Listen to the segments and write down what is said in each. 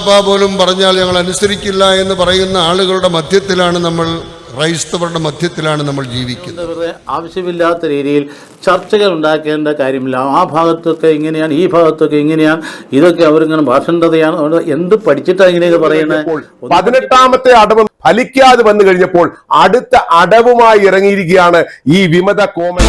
മാർപ്പാപ്പ പോലും പറഞ്ഞാൽ ഞങ്ങൾ അനുസരിക്കില്ല എന്ന് പറയുന്ന ആളുകളുടെ മധ്യത്തിലാണ് നമ്മൾ ക്രൈസ്തവരുടെ മധ്യത്തിലാണ് നമ്മൾ ജീവിക്കുന്നത്. ആവശ്യമില്ലാത്ത രീതിയിൽ ചർച്ചകൾ ഉണ്ടാക്കേണ്ട കാര്യമില്ല. ആ ഭാഗത്തൊക്കെ ഇങ്ങനെയാണ് ഈ ഭാഗത്തൊക്കെ ഇങ്ങനെയാണ് ഇതൊക്കെ അവരിങ്ങനെ ഭാഷണ്ഡതയാണ് അതുകൊണ്ട് എന്ത് പഠിച്ചിട്ടാണ് ഇങ്ങനെയൊക്കെ പറയണേ? പതിനെട്ടാമത്തെ അടവ് ഫലിക്കാതെ വന്നു കഴിഞ്ഞപ്പോൾ അടുത്ത അടവുമായി ഇറങ്ങിയിരിക്കുകയാണ് ഈ വിമത കോമൻ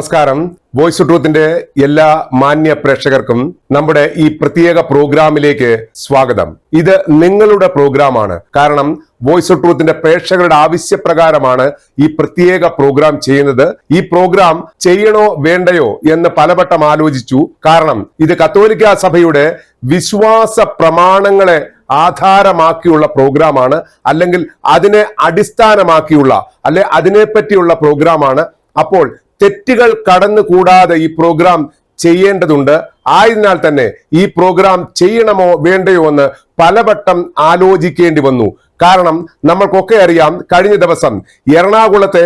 നമസ്കാരം. വോയിസ് ട്രൂത്തിന്റെ എല്ലാ മാന്യ പ്രേക്ഷകർക്കും നമ്മുടെ ഈ പ്രത്യേക പ്രോഗ്രാമിലേക്ക് സ്വാഗതം. ഇത് നിങ്ങളുടെ പ്രോഗ്രാമാണ്. കാരണം വോയിസ് ഓഫ് ട്രൂത്തിന്റെ പ്രേക്ഷകരുടെ ആവശ്യപ്രകാരമാണ് ഈ പ്രത്യേക പ്രോഗ്രാം ചെയ്യുന്നത്. ഈ പ്രോഗ്രാം ചെയ്യണോ വേണ്ടയോ എന്ന് പലവട്ടം ആലോചിച്ചു. കാരണം ഇത് കത്തോലിക്ക സഭയുടെ വിശ്വാസ പ്രമാണങ്ങളെ ആധാരമാക്കിയുള്ള പ്രോഗ്രാമാണ്. അല്ലെങ്കിൽ അതിനെ അടിസ്ഥാനമാക്കിയുള്ള അല്ലെ അതിനെപ്പറ്റിയുള്ള പ്രോഗ്രാമാണ്. അപ്പോൾ തെറ്റുകൾ കടന്നുകൂടാതെ ഈ പ്രോഗ്രാം ചെയ്യേണ്ടതുണ്ട്. ആയതിനാൽ തന്നെ ഈ പ്രോഗ്രാം ചെയ്യണമോ വേണ്ടയോ എന്ന് പലവട്ടം ആലോചിക്കേണ്ടി വന്നു. കാരണം നമ്മൾക്കൊക്കെ അറിയാം കഴിഞ്ഞ ദിവസം എറണാകുളത്തെ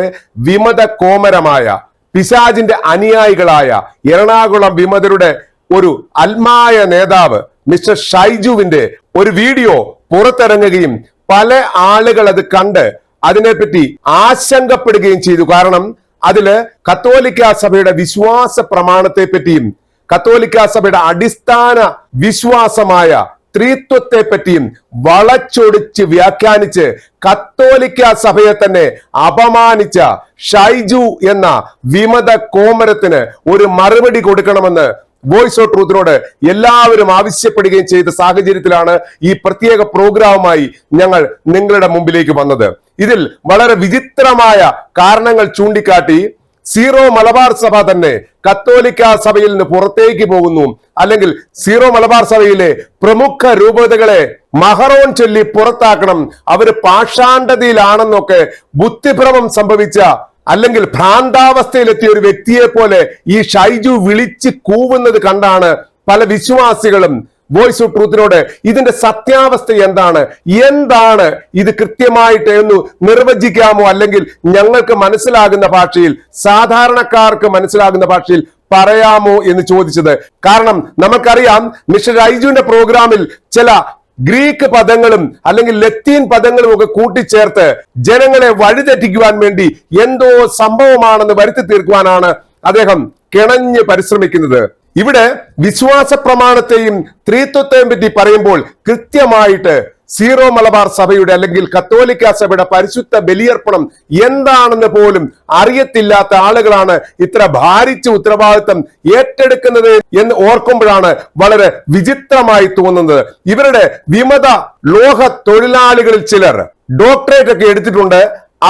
വിമത കോമരമായ പിശാജിന്റെ അനുയായികളായ എറണാകുളം വിമതരുടെ ഒരു അൽമായ നേതാവ് മിസ്റ്റർ ഷൈജുവിന്റെ ഒരു വീഡിയോ പുറത്തിറങ്ങുകയും പല ആളുകൾ അത് കണ്ട് അതിനെപ്പറ്റി ആശങ്കപ്പെടുകയും ചെയ്തു. കാരണം അതിൽ കത്തോലിക്ക സഭയുടെ വിശ്വാസ പ്രമാണത്തെ പറ്റിയും കത്തോലിക്ക സഭയുടെ അടിസ്ഥാന വിശ്വാസമായ സ്ത്രീത്വത്തെ പറ്റിയും വളച്ചൊടിച്ച് വ്യാഖ്യാനിച്ച് കത്തോലിക്ക സഭയെ തന്നെ അപമാനിച്ച ഷൈജു എന്ന വിമത കോമരത്തിന് ഒരു മറുപടി കൊടുക്കണമെന്ന് വോയിസ് ഓഫ് ട്രൂത്തിനോട് എല്ലാവരും ആവശ്യപ്പെടുകയും ചെയ്ത സാഹചര്യത്തിലാണ് ഈ പ്രത്യേക പ്രോഗ്രാമുമായി ഞങ്ങൾ നിങ്ങളുടെ മുമ്പിലേക്ക് വന്നത്. ഇതിൽ വളരെ വിചിത്രമായ കാരണങ്ങൾ ചൂണ്ടിക്കാട്ടി സീറോ മലബാർ സഭ തന്നെ കത്തോലിക്ക സഭയിൽ നിന്ന് പുറത്തേക്ക് പോകുന്നു. അല്ലെങ്കിൽ സീറോ മലബാർ സഭയിലെ പ്രമുഖ രൂപതകളെ മഹറോൺ ചൊല്ലി പുറത്താക്കണം. അവർ പാഷാണ്ടതയിലാണെന്നൊക്കെ ബുദ്ധിഭ്രമം സംഭവിച്ച അല്ലെങ്കിൽ ഭ്രാന്താവസ്ഥയിലെത്തിയ ഒരു വ്യക്തിയെ പോലെ ഈ ഷൈജു വിളിച്ച് കൂവുന്നത് കണ്ടാണ് പല വിശ്വാസികളും വോയിസ് ഓഫ് ട്രൂത്തിനോട് ഇതിന്റെ സത്യാവസ്ഥ എന്താണ്? എന്താണ് ഇത് കൃത്യമായിട്ട് എന്ന് നിർവചിക്കാമോ? അല്ലെങ്കിൽ ഞങ്ങൾക്ക് മനസ്സിലാകുന്ന ഭാഷയിൽ സാധാരണക്കാർക്ക് മനസ്സിലാകുന്ന ഭാഷയിൽ പറയാമോ എന്ന് ചോദിച്ചത്? കാരണം നമുക്കറിയാം മിസ്റ്റർ ഐജുവിന്റെ പ്രോഗ്രാമിൽ ചില ഗ്രീക്ക് പദങ്ങളും അല്ലെങ്കിൽ ലത്തീൻ പദങ്ങളും ഒക്കെ കൂട്ടിച്ചേർത്ത് ജനങ്ങളെ വഴിതെറ്റിക്കുവാൻ വേണ്ടി എന്തോ സംഭവമാണെന്ന് വരുത്തി തീർക്കുവാനാണ് അദ്ദേഹം കിണഞ്ഞ് പരിശ്രമിക്കുന്നത്. ഇവിടെ വിശ്വാസ പ്രമാണത്തെയും സ്ത്രീത്വത്തെയും പറ്റി പറയുമ്പോൾ കൃത്യമായിട്ട് സീറോ മലബാർ സഭയുടെ അല്ലെങ്കിൽ കത്തോലിക്ക സഭയുടെ പരിശുദ്ധ ബലിയർപ്പണം എന്താണെന്ന് പോലും അറിയത്തില്ലാത്ത ആളുകളാണ് ഇത്ര ഭാരിച്ച ഉത്തരവാദിത്തം ഏറ്റെടുക്കുന്നത് എന്ന് ഓർക്കുമ്പോഴാണ് വളരെ വിചിത്രമായി തോന്നുന്നത്. ഇവരുടെ വിമത ലോക തൊഴിലാളികളിൽ ചിലർ ഡോക്ടറേറ്റ് ഒക്കെ എടുത്തിട്ടുണ്ട്.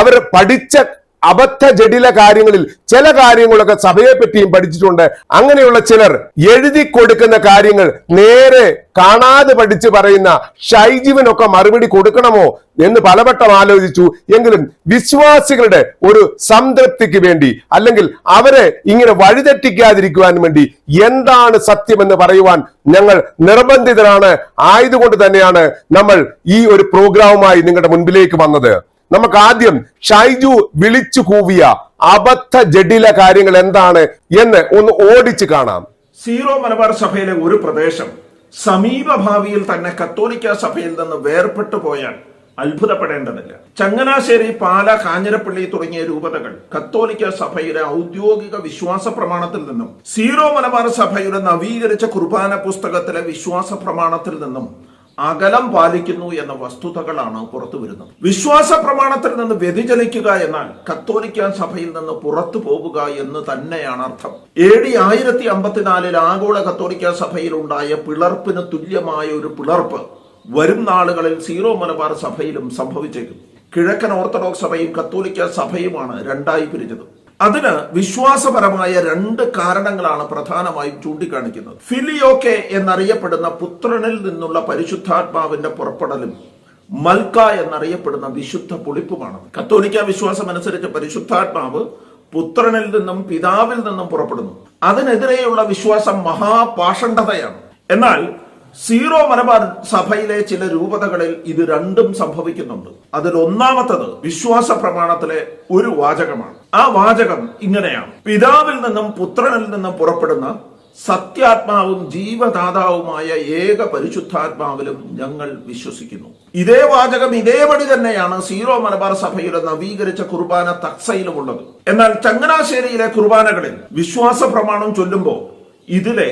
അവർ പഠിച്ച അബദ്ധ ജടില കാര്യങ്ങളിൽ ചില കാര്യങ്ങളൊക്കെ സഭയെ പറ്റിയും പഠിച്ചിട്ടുണ്ട്. അങ്ങനെയുള്ള ചിലർ എഴുതി കൊടുക്കുന്ന കാര്യങ്ങൾ നേരെ കാണാതെ പഠിച്ച് പറയുന്ന ഷൈജീവനൊക്കെ മറുപടി കൊടുക്കണമോ എന്ന് പലവട്ടം ആലോചിച്ചു. എങ്കിലും വിശ്വാസികളുടെ ഒരു സംതൃപ്തിക്ക് വേണ്ടി അല്ലെങ്കിൽ അവരെ ഇങ്ങനെ വഴിതെറ്റിക്കാതിരിക്കുവാൻ വേണ്ടി എന്താണ് സത്യമെന്ന് പറയുവാൻ ഞങ്ങൾ നിർബന്ധിതരാണ്. ആയതുകൊണ്ട് തന്നെയാണ് നമ്മൾ ഈ ഒരു പ്രോഗ്രാമുമായി നിങ്ങളുടെ മുൻപിലേക്ക് വന്നത്. നമുക്ക് ആദ്യം ഷൈജു വിളിച്ചു കൂവിയ അബദ്ധ ജഡില കാര്യങ്ങൾ എന്താണ് എന്ന് ഒന്ന് ഓടിച്ചു കാണാം. സീറോ മലബാർ സഭയിലെ ഒരു പ്രദേശം സമീപ ഭാവിയിൽ തന്നെ കത്തോലിക്ക സഭയിൽ നിന്ന് വേർപെട്ടു പോയാൽ അത്ഭുതപ്പെടേണ്ടതില്ല. ചങ്ങനാശ്ശേരി പാല കാഞ്ഞിരപ്പള്ളി തുടങ്ങിയ രൂപതകൾ കത്തോലിക്ക സഭയുടെ ഔദ്യോഗിക വിശ്വാസ പ്രമാണത്തിൽ നിന്നും സീറോ മലബാർ സഭയുടെ നവീകരിച്ച കുർബാന പുസ്തകത്തിലെ വിശ്വാസ പ്രമാണത്തിൽ നിന്നും അകലം പാലിക്കുന്നു എന്ന വസ്തുതകളാണ് പുറത്തു വരുന്നത്. വിശ്വാസ പ്രമാണത്തിൽ നിന്ന് വ്യതിചലിക്കുക എന്നാൽ കത്തോലിക്ക സഭയിൽ നിന്ന് പുറത്തു പോവുക എന്ന് തന്നെയാണ് അർത്ഥം. എ ഡി ആയിരത്തി അമ്പത്തിനാലിൽ ആഗോള കത്തോലിക്ക സഭയിൽ ഉണ്ടായ പിളർപ്പിന് തുല്യമായ ഒരു പിളർപ്പ് വരും നാളുകളിൽ സീറോ മലബാർ സഭയിലും സംഭവിച്ചേക്കും. കിഴക്കൻ ഓർത്തഡോക്സ് സഭയും കത്തോലിക്ക സഭയുമാണ് രണ്ടായി പിരിഞ്ഞത്. അതിന് വിശ്വാസപരമായ രണ്ട് കാരണങ്ങളാണ് പ്രധാനമായും ചൂണ്ടിക്കാണിക്കുന്നത്. ഫിലിയോക്കെ എന്നറിയപ്പെടുന്ന പുത്രനിൽ നിന്നുള്ള പരിശുദ്ധാത്മാവിന്റെ പുറപ്പെടലും മൽക്ക എന്നറിയപ്പെടുന്ന വിശുദ്ധ പുളിപ്പുമാണ്. കത്തോലിക്ക വിശ്വാസം അനുസരിച്ച് പരിശുദ്ധാത്മാവ് പുത്രനിൽ നിന്നും പിതാവിൽ നിന്നും പുറപ്പെടുന്നു. അതിനെതിരെയുള്ള വിശ്വാസം മഹാപാഷണ്ഡതയാണ്. എന്നാൽ സീറോ മലബാർ സഭയിലെ ചില രൂപതകളിൽ ഇത് രണ്ടും സംഭവിക്കുന്നുണ്ട്. അതിൽ ഒന്നാമത്തത് വിശ്വാസ പ്രമാണത്തിലെ ഒരു വാചകമാണ്. ആ വാചകം ഇങ്ങനെയാണ്. പിതാവിൽ നിന്നും പുത്രനിൽ നിന്നും പുറപ്പെടുന്ന സത്യാത്മാവും ജീവദാതാവുമായ ഏക പരിശുദ്ധാത്മാവിലും ഞങ്ങൾ വിശ്വസിക്കുന്നു. ഇതേ വാചകം ഇതേപടി തന്നെയാണ് സീറോ മലബാർ സഭയുടെ നവീകരിച്ച കുർബാന തക്സയിലും ഉള്ളത്. എന്നാൽ ചങ്ങനാശ്ശേരിയിലെ കുർബാനകളിൽ വിശ്വാസ പ്രമാണം ചൊല്ലുമ്പോൾ ഇതിലെ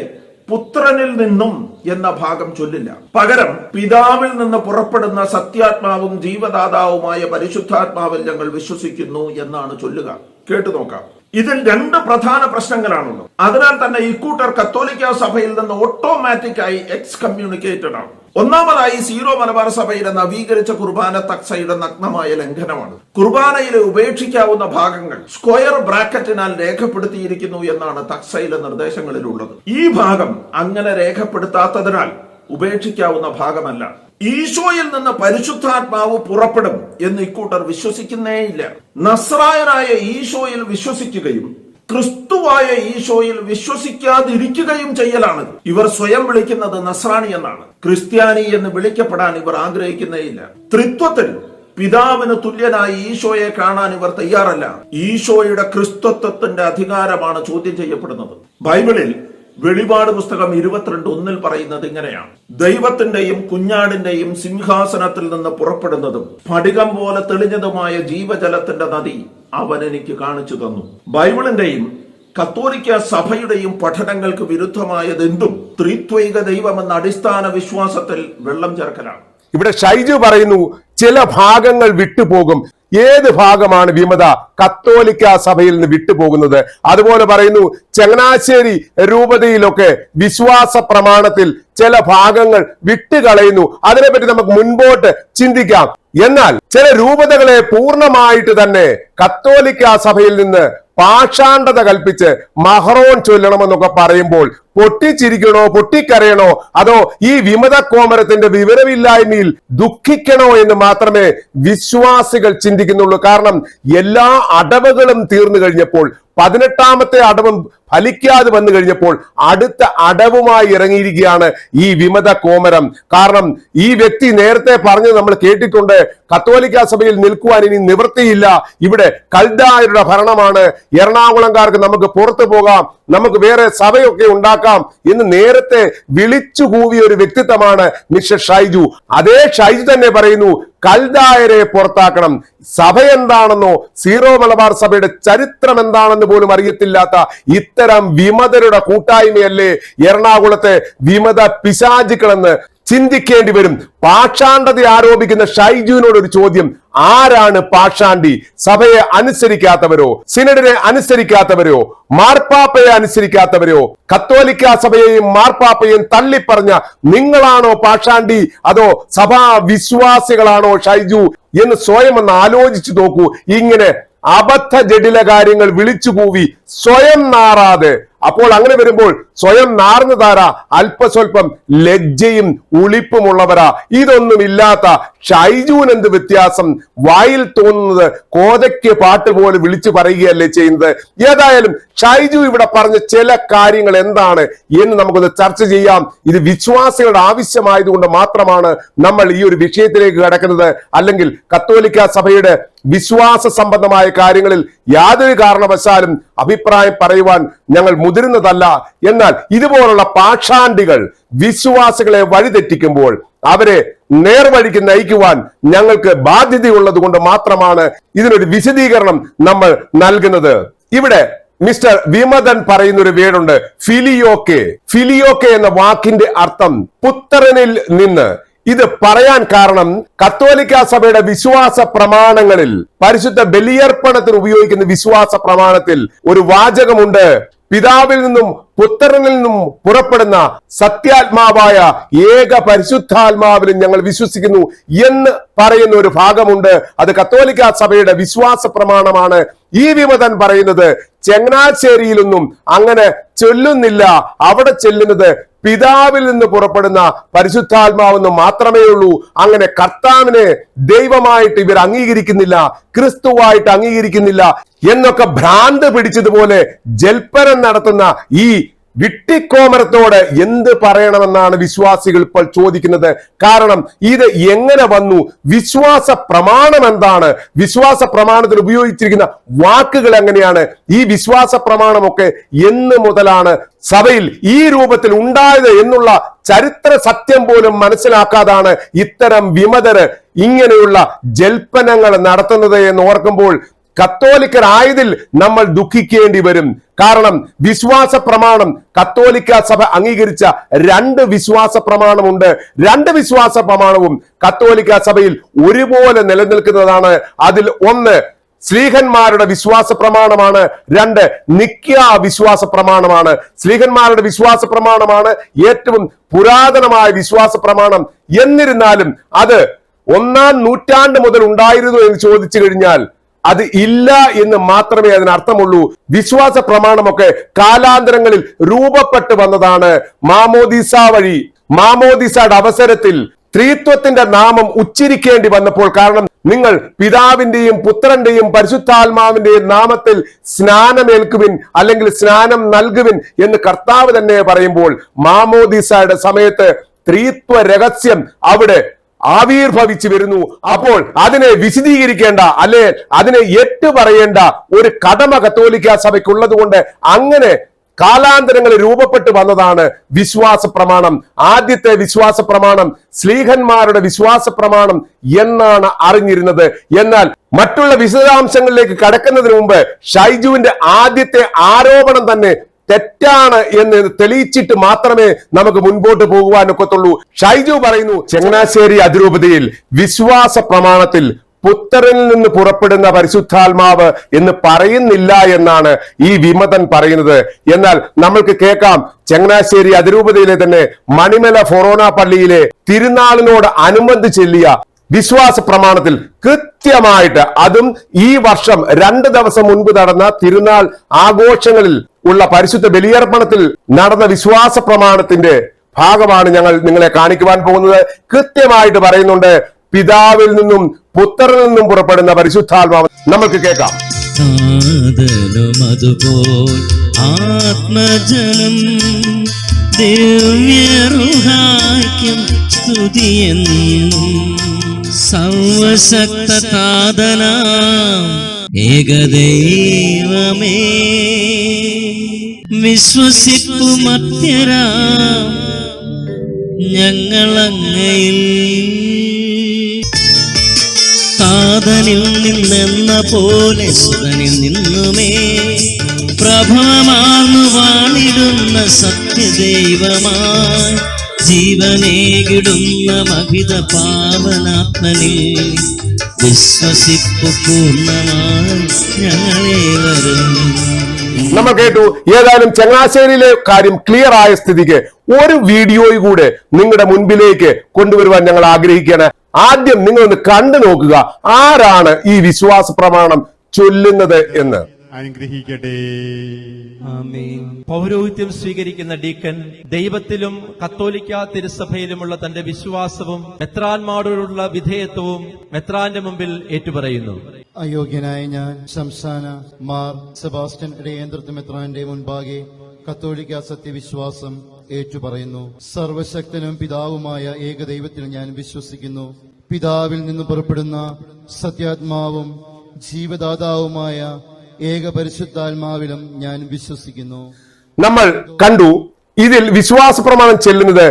പുത്രനിൽ നിന്നും എന്ന ഭാഗം ചൊല്ലില്ല. പകരം പിതാവിൽ നിന്ന് പുറപ്പെടുന്ന സത്യാത്മാവും ജീവദാതാവുമായ പരിശുദ്ധാത്മാവിൽ ഞങ്ങൾ വിശ്വസിക്കുന്നു എന്നാണ് ചൊല്ലുക. കേട്ടു നോക്കാം. ഇതിൽ രണ്ട് പ്രധാന പ്രശ്നങ്ങളാണുള്ളത്. അതിനാൽ തന്നെ ഇക്കൂട്ടർ കത്തോലിക്ക സഭയിൽ നിന്ന് ഓട്ടോമാറ്റിക്കായി എക്സ് കമ്മ്യൂണിക്കേറ്റഡ് ആണ്. ഒന്നാമതായി സീറോ മലബാർ സഭയുടെ നവീകരിച്ച കുർബാന തക്സയുടെ നഗ്നമായ ലംഘനമാണ്. കുർബാനയിലെ ഉപേക്ഷിക്കാവുന്ന ഭാഗങ്ങൾ സ്ക്വയർ ബ്രാക്കറ്റിനാൽ രേഖപ്പെടുത്തിയിരിക്കുന്നു എന്നാണ് തക്സയിലെ നിർദ്ദേശങ്ങളിലുള്ളത്. ഈ ഭാഗം അങ്ങനെ രേഖപ്പെടുത്താത്തതിനാൽ ഉപേക്ഷിക്കാവുന്ന ഭാഗമല്ല. ഈശോയിൽ നിന്ന് പരിശുദ്ധാത്മാവ് പുറപ്പെടും എന്ന് ഇക്കൂട്ടർ വിശ്വസിക്കുന്നേയില്ല. നസ്രായനായ ഈശോയിൽ വിശ്വസിക്കുകയും ക്രിസ്തുവായ ഈശോയിൽ വിശ്വസിക്കാതിരിക്കുകയും ചെയ്യലാണ്. ഇവർ സ്വയം വിളിക്കുന്നത് നസ്രാണി എന്നാണ്. ക്രിസ്ത്യാനി എന്ന് വിളിക്കപ്പെടാൻ ഇവർ ആഗ്രഹിക്കുന്നേയില്ല. ത്രിത്വത്തിൽ പിതാവിന് തുല്യനായി ഈശോയെ കാണാൻ ഇവർ തയ്യാറല്ല. ഈശോയുടെ ക്രിസ്തത്വത്തിന്റെ അധികാരമാണ് ചോദ്യം ചെയ്യപ്പെടുന്നത്. ബൈബിളിൽ വെളിപാട് പുസ്തകം ഇരുപത്തിരണ്ട് ഒന്നിൽ പറയുന്നത് ഇങ്ങനെയാണ്. ദൈവത്തിന്റെയും കുഞ്ഞാടിന്റെയും സിംഹാസനത്തിൽ നിന്ന് പുറപ്പെടുന്നതും പടികം പോലെ തെളിഞ്ഞതുമായ ജീവജലത്തിന്റെ നദി അവൻ എനിക്ക് കാണിച്ചു തന്നു. ബൈബിളിന്റെയും കത്തോലിക്ക സഭയുടെയും പഠനങ്ങൾക്ക് വിരുദ്ധമായതെന്തും ത്രിത്വൈക ദൈവമെന്ന അടിസ്ഥാന വിശ്വാസത്തിൽ വെള്ളം ചേർക്കലാണ്. ഇവിടെ ഷൈജു പറയുന്നു ചില ഭാഗങ്ങൾ വിട്ടുപോകും. ഏത് ഭാഗമാണ് വിമത കത്തോലിക്ക സഭയിൽ നിന്ന് വിട്ടുപോകുന്നത്? അതുപോലെ പറയുന്നു ചങ്ങനാശ്ശേരി രൂപതയിലൊക്കെ വിശ്വാസ പ്രമാണത്തിൽ ചില ഭാഗങ്ങൾ വിട്ടുകളയുന്നു. അതിനെപ്പറ്റി നമുക്ക് മുൻപോട്ട് ചിന്തിക്കാം. എന്നാൽ ചില രൂപതകളെ പൂർണമായിട്ട് തന്നെ കത്തോലിക്ക സഭയിൽ നിന്ന് പാഷാണ്ഡത കൽപ്പിച്ച് മഹറോൺ ചൊല്ലണമെന്നൊക്കെ പറയുമ്പോൾ പൊട്ടിച്ചിരിക്കണോ പൊട്ടിക്കരയണോ അതോ ഈ വിമത കോമരത്തിന്റെ വിവരമില്ലായ്മയിൽ ദുഃഖിക്കണോ എന്ന് മാത്രമേ വിശ്വാസികൾ ചിന്തിക്കുന്നുള്ളൂ. കാരണം എല്ലാ അടവുകളും തീർന്നു കഴിഞ്ഞപ്പോൾ പതിനെട്ടാമത്തെ അടവും ഫലിക്കാതെ വന്നു കഴിഞ്ഞപ്പോൾ അടുത്ത അടവുമായി ഇറങ്ങിയിരിക്കുകയാണ് ഈ വിമത കോമരം. കാരണം ഈ വ്യക്തി നേരത്തെ പറഞ്ഞ് നമ്മൾ കേട്ടിട്ടുണ്ട്. കത്തോലിക്ക സഭയിൽ നിൽക്കുവാൻ ഇനി നിവൃത്തിയില്ല. ഇവിടെ കൽദായരുടെ ഭരണമാണ്. എറണാകുളംകാർക്ക് നമുക്ക് പുറത്തു പോകാം. നമുക്ക് വേറെ സഭയൊക്കെ ഉണ്ടാക്കാം എന്ന് നേരത്തെ വിളിച്ചു കൂവിയ ഒരു വ്യക്തിത്വമാണ് മിസ്റ്റർ ഷൈജു. അതേ ഷൈജു തന്നെ പറയുന്നു കൽദായരെ പുറത്താക്കണം. സഭ എന്താണെന്നോ സീറോ മലബാർ സഭയുടെ ചരിത്രം എന്താണെന്ന് പോലും അറിയത്തില്ലാത്ത ഇത്തരം വിമതരുടെ കൂട്ടായ്മയല്ലേ എറണാകുളത്തെ വിമത പിശാചുക്കളെന്ന് ചിന്തിക്കേണ്ടി വരും. പാഷാണ്ഡത ആരോപിക്കുന്ന ഷൈജുവിനോട് ഒരു ചോദ്യം. ആരാണ് പാഷാണ്ടി സഭയെ അനുസരിക്കാത്തവരോ? സിനഡിനെ അനുസരിക്കാത്തവരോ? മാർപ്പാപ്പയെ അനുസരിക്കാത്തവരോ? കത്തോലിക്ക സഭയെയും മാർപ്പാപ്പയെയും തള്ളിപ്പറഞ്ഞ നിങ്ങളാണോ പാഷാണ്ടി അതോ സഭാ വിശ്വാസികളാണോ ഷൈജു? എന്ന് സ്വയം ഒന്ന് ആലോചിച്ചു നോക്കൂ. ഇങ്ങനെ അബദ്ധ ജടില കാര്യങ്ങൾ വിളിച്ചു കൂവി സ്വയം നാറാതെ അപ്പോൾ അങ്ങനെ വരുമ്പോൾ സ്വയം നാർന്നതാരാ അല്പസ്വല്പം ലജ്ജയും ഉളിപ്പുമുള്ളവരാ ഇതൊന്നുമില്ലാത്ത ഷൈജൂൻ എന്ത് വ്യത്യാസം? വായിൽ തോന്നുന്നത് കോതയ്ക്ക് പാട്ട് പോലെ വിളിച്ചു പറയുകയല്ലേ ചെയ്യുന്നത്? ഏതായാലും ഷൈജു ഇവിടെ പറഞ്ഞ ചില കാര്യങ്ങൾ എന്താണ് എന്ന് നമുക്കൊന്ന് ചർച്ച ചെയ്യാം. ഇത് വിശ്വാസികളുടെ ആവശ്യമായതുകൊണ്ട് മാത്രമാണ് നമ്മൾ ഈ ഒരു വിഷയത്തിലേക്ക് കടക്കുന്നത്. അല്ലെങ്കിൽ കത്തോലിക്ക സഭയുടെ വിശ്വാസ സംബന്ധമായ കാര്യങ്ങളിൽ യാതൊരു കാരണവശാലും അഭിപ്രായം പറയുവാൻ ഞങ്ങൾ മുതിരുന്നതല്ല എന്നാൽ ഇതുപോലുള്ള പാഷാണ്ടികൾ വിശ്വാസികളെ വഴിതെറ്റിക്കുമ്പോൾ അവരെ നേർവഴിക്ക് നയിക്കുവാൻ ഞങ്ങൾക്ക് ബാധ്യതയുള്ളത് കൊണ്ട് മാത്രമാണ് ഇതിനൊരു വിശദീകരണം നമ്മൾ നൽകുന്നത്. ഇവിടെ മിസ്റ്റർ വിമതൻ പറയുന്ന ഒരു വേടുണ്ട്. ഫിലിയോക്കെ. ഫിലിയോക്കെ എന്ന വാക്കിന്റെ അർത്ഥം പുത്രനിൽ നിന്ന് ഇത് പറയാൻ കാരണം കത്തോലിക്ക സഭയുടെ വിശ്വാസ പ്രമാണങ്ങളിൽ പരിശുദ്ധ ബലിയർപ്പണത്തിന് ഉപയോഗിക്കുന്ന വിശ്വാസ പ്രമാണത്തിൽ ഒരു വാചകമുണ്ട്. പിതാവിൽ നിന്നും പുത്രനിൽ നിന്നും പുറപ്പെടുന്ന സത്യാത്മാവായ ഏക പരിശുദ്ധാത്മാവിലും ഞങ്ങൾ വിശ്വസിക്കുന്നു എന്ന് പറയുന്ന ഒരു ഭാഗമുണ്ട്. അത് കത്തോലിക്ക സഭയുടെ വിശ്വാസ പ്രമാണമാണ്. ഈ വിമതൻ പറയുന്നത് ചെങ്ങനാശ്ശേരിയിലൊന്നും അങ്ങനെ ചൊല്ലുന്നില്ല. അവിടെ ചെല്ലുന്നത് പിതാവിൽ നിന്ന് പുറപ്പെടുന്ന പരിശുദ്ധാത്മാവെന്ന് മാത്രമേ ഉള്ളൂ. അങ്ങനെ കർത്താവിനെ ദൈവമായിട്ട് ഇവർ അംഗീകരിക്കുന്നില്ല ക്രിസ്തുവായിട്ട് അംഗീകരിക്കുന്നില്ല എന്നൊക്കെ ഭ്രാന്ത് പിടിച്ചതുപോലെ ജൽപ്പനം നടത്തുന്ന ഈ വിട്ടിക്കോമരത്തോട് എന്ത് പറയണമെന്നാണ് വിശ്വാസികൾ ഇപ്പോൾ ചോദിക്കുന്നത്. കാരണം ഇത് എങ്ങനെ വന്നു? വിശ്വാസ പ്രമാണം എന്താണ്? വിശ്വാസ പ്രമാണത്തിൽ ഉപയോഗിച്ചിരിക്കുന്ന വാക്കുകൾ എങ്ങനെയാണ്? ഈ വിശ്വാസ പ്രമാണമൊക്കെ എന്ന് മുതലാണ് സഭയിൽ ഈ രൂപത്തിൽ ഉണ്ടായത് എന്നുള്ള ചരിത്ര സത്യം പോലും മനസ്സിലാക്കാതാണ് ഇത്തരം വിമതര് ഇങ്ങനെയുള്ള ജൽപ്പനങ്ങൾ നടത്തുന്നത് എന്ന് ഓർക്കുമ്പോൾ കത്തോലിക്കരായതിൽ നമ്മൾ ദുഃഖിക്കേണ്ടി വരും. കാരണം വിശ്വാസ പ്രമാണം കത്തോലിക്ക സഭ അംഗീകരിച്ച രണ്ട് വിശ്വാസ പ്രമാണമുണ്ട്. രണ്ട് വിശ്വാസ പ്രമാണവും കത്തോലിക്ക സഭയിൽ ഒരുപോലെ നിലനിൽക്കുന്നതാണ്. അതിൽ ഒന്ന് സ്ത്രീഹന്മാരുടെ വിശ്വാസ പ്രമാണമാണ്. രണ്ട് നിക്യ വിശ്വാസ പ്രമാണമാണ്. സ്ത്രീഹന്മാരുടെ വിശ്വാസ പ്രമാണമാണ് ഏറ്റവും പുരാതനമായ വിശ്വാസ പ്രമാണം. എന്നിരുന്നാലും അത് ഒന്നാം നൂറ്റാണ്ട് മുതൽ ഉണ്ടായിരുന്നു എന്ന് ചോദിച്ചു കഴിഞ്ഞാൽ അത് ഇല്ല എന്ന് മാത്രമേ അതിന് അർത്ഥമുള്ളൂ. വിശ്വാസ പ്രമാണമൊക്കെ കാലാന്തരങ്ങളിൽ രൂപപ്പെട്ടു വന്നതാണ് മാമോദിസ വഴി. മാമോദിസയുടെ അവസരത്തിൽ സ്ത്രീത്വത്തിന്റെ നാമം ഉച്ചരിക്കേണ്ടി വന്നപ്പോൾ കാരണം നിങ്ങൾ പിതാവിന്റെയും പുത്രന്റെയും പരിശുദ്ധാത്മാവിന്റെയും നാമത്തിൽ സ്നാനമേൽക്കുവിൻ അല്ലെങ്കിൽ സ്നാനം നൽകുവിൻ എന്ന് കർത്താവ് തന്നെ പറയുമ്പോൾ മാമോദിസയുടെ സമയത്ത് സ്ത്രീത്വ രഹസ്യം അവിടെ ആവിർഭവിച്ചു വരുന്നു. അപ്പോൾ അതിനെ വിശദീകരിക്കേണ്ട അല്ലെ അതിനെ ഏറ്റു പറയേണ്ട ഒരു കടമ കത്തോലിക്ക സഭയ്ക്കുള്ളത് കൊണ്ട് അങ്ങനെ കാലാന്തരങ്ങളിൽ രൂപപ്പെട്ടു വന്നതാണ് വിശ്വാസ പ്രമാണം. ആദ്യത്തെ വിശ്വാസ പ്രമാണം സ്ലീഹന്മാരുടെ വിശ്വാസ പ്രമാണം എന്നാണ് അറിഞ്ഞിരുന്നത്. എന്നാൽ മറ്റുള്ള വിശദാംശങ്ങളിലേക്ക് കടക്കുന്നതിന് മുമ്പ് ഷൈജുവിന്റെ ആദ്യത്തെ ആരോപണം തന്നെ തെറ്റാണ് എന്ന് തെളിയിച്ചിട്ട് മാത്രമേ നമുക്ക് മുൻപോട്ട് പോകുവാൻ ഒക്കത്തുള്ളൂ ഷൈജു പറയുന്നു ചങ്ങനാശ്ശേരി അതിരൂപതയിൽ വിശ്വാസ പ്രമാണത്തിൽ പുത്രനിൽ നിന്ന് പുറപ്പെടുന്ന പരിശുദ്ധാത്മാവ് എന്ന് പറയുന്നില്ല എന്നാണ് ഈ വിമതൻ പറയുന്നത്. എന്നാൽ നമ്മൾക്ക് കേൾക്കാം ചങ്ങനാശ്ശേരി അതിരൂപതയിലെ തന്നെ മണിമല ഫൊറോണ പള്ളിയിലെ തിരുനാളിനോട് അനുബന്ധിച്ചെല്ലിയ വിശ്വാസ പ്രമാണത്തിൽ കൃത്യമായിട്ട് അതും ഈ വർഷം രണ്ട് ദിവസം മുൻപ് നടന്ന തിരുനാൾ ആഘോഷങ്ങളിൽ ഉള്ള പരിശുദ്ധ ബലിയർപ്പണത്തിൽ നടന്ന വിശ്വാസ പ്രമാണത്തിന്റെ ഭാഗമാണ് ഞങ്ങൾ നിങ്ങളെ കാണിക്കുവാൻ പോകുന്നത്. കൃത്യമായിട്ട് പറയുന്നുണ്ട് പിതാവിൽ നിന്നും പുത്രനിൽ നിന്നും പുറപ്പെടുന്ന പരിശുദ്ധാത്മാവ് നമുക്ക് കേൾക്കാം. ആത്മജലം അതുപോൽ ആത്മജനം ദിവ്യറുഹായ്ക്കും സ്തുതിയെന്നും ഏകദൈവമേ. വിശ്വസിപ്പു മത്യരാ ഞങ്ങളങ്ങയിൽ കാതലിൽ നിന്നെന്ന പോലെ സുതനിൽ നിന്നുമേ. പ്രഭവമാർന്നു വാണിടുന്ന സത്യദൈവമായി ജീവനേകിടുന്ന മഹിത പാവനാത്മനിൽ വിശ്വസിപ്പു പൂർണമായി ഞങ്ങളേവരും. നമ്മൾ കേട്ടു ഏതായാലും ചങ്ങനാശ്ശേരിയിലെ കാര്യം ക്ലിയർ ആയ സ്ഥിതിക്ക് ഒരു വീഡിയോ കൂടെ നിങ്ങളുടെ മുൻപിലേക്ക് കൊണ്ടുവരുവാൻ ഞങ്ങൾ ആഗ്രഹിക്കുകയാണ്. ആദ്യം നിങ്ങൾ ഒന്ന് കണ്ടു നോക്കുക ആരാണ് ഈ വിശ്വാസ പ്രമാണം ചൊല്ലുന്നത് എന്ന്. അനുഗ്രഹിക്കട്ടെ. പൗരോഹിത്യം സ്വീകരിക്കുന്ന ഡീക്കൻ ദൈവത്തിലും കത്തോലിക്ക തിരുസഭയിലുമുള്ള തന്റെ വിശ്വാസവും മെത്രാന്മാരോടുള്ള വിധേയത്വവും മെത്രാന്റെ മുമ്പിൽ ഏറ്റുപറയുന്നു. അയോഗ്യനായ ഞാൻ സംസ്ഥാന മാർ സെബാസ്റ്റ്യൻ ഇടയേന്ദ്രത്വ മെത്രാന്റെ മുൻപാകെ കത്തോലിക്ക സത്യവിശ്വാസം ഏറ്റുപറയുന്നു. സർവശക്തനും പിതാവുമായ ഏകദൈവത്തിൽ ഞാൻ വിശ്വസിക്കുന്നു. പിതാവിൽ നിന്ന് പുറപ്പെടുന്ന സത്യാത്മാവും ജീവദാതാവുമായ ഏകപരിശുദ്ധാത്മാവിലും ഞാൻ വിശ്വസിക്കുന്നു. നമ്മൾ കണ്ടു ഇതിൽ വിശ്വാസ പ്രമാണം ചെല്ലുന്നത്